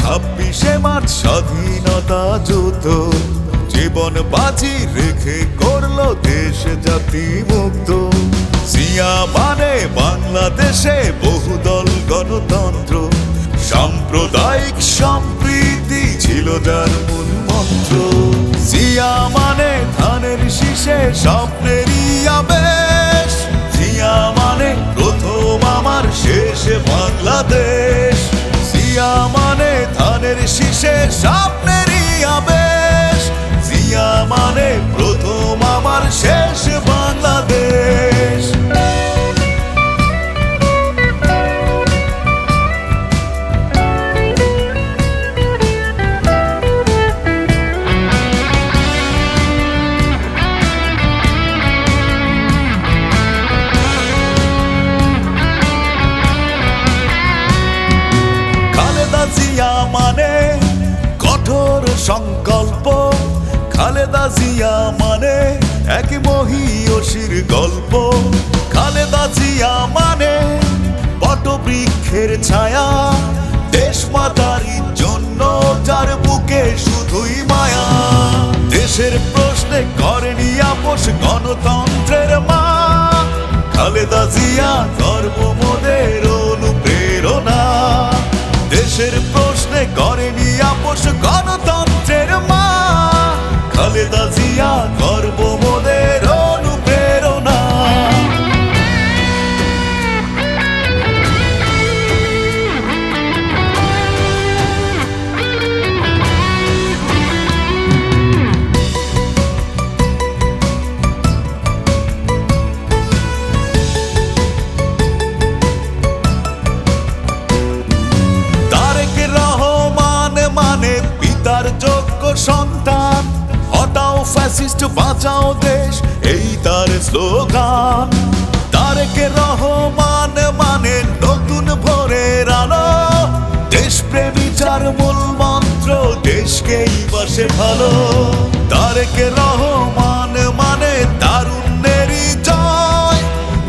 ছাব্বিশে মার্চ স্বাধীনতা যুদ্ধ। জীবন বাজি রেখে করল দেশ জাতি মুক্ত সিয়া মানে বাংলাদেশে বহুদল গণতন্ত্র। সাম্প্রদায়িক সম্প্রীতি ছিল যার মূল মন্ত্র। সিয়া মানে ধানের শীষে স্বপ্নেরই আবেশ। সিয়া মানে প্রথম আমার শেষে বাংলাদেশ। সংকল্প, খালেদা জিয়া মানে এক মহিয়সীর গল্প। খালেদা জিয়া মানে বটবৃক্ষের ছায়া, দেশ মাতারির জন্য যার বুকে শুধুই মায়া। দেশের প্রশ্নে করেনি আপোষ গণতন্ত্রের মা। খালেদা জিয়া ধর্মমোদের অনুপ্রেরণা। দেশের প্রশ্নে করেনি আপোষ গণতন্ত্রের মা খালেদা জিয়া ফ্যাসিস্ট বাঁচাও দেশ। এই তার স্লোগান। তারেক রহমান মানে নতুন ভোরের আলো। দেশপ্রেমী যার মূল মন্ত্র, দেশকেই বাসে ভালো। তারেক রহমান মানে তারুণ্যেরই জয়।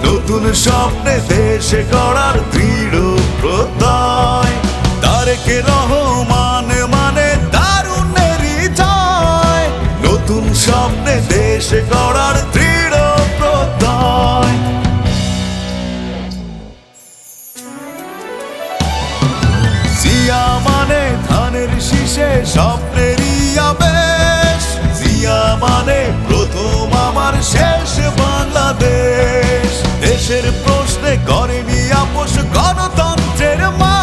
নতুন স্বপ্নে দেশে গড়ার দৃঢ় প্রত্যয়। তারেক রহমান মিশে স্বপ্নেরই আবেশ। জিয়া মানে প্রথম আমার শেষ বাংলাদেশ। দেশের প্রশ্নে করেনি আপোষ গণতন্ত্রের মা।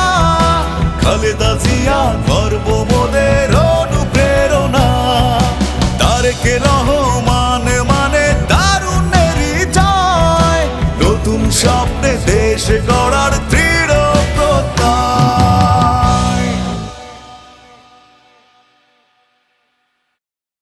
খালেদা জিয়া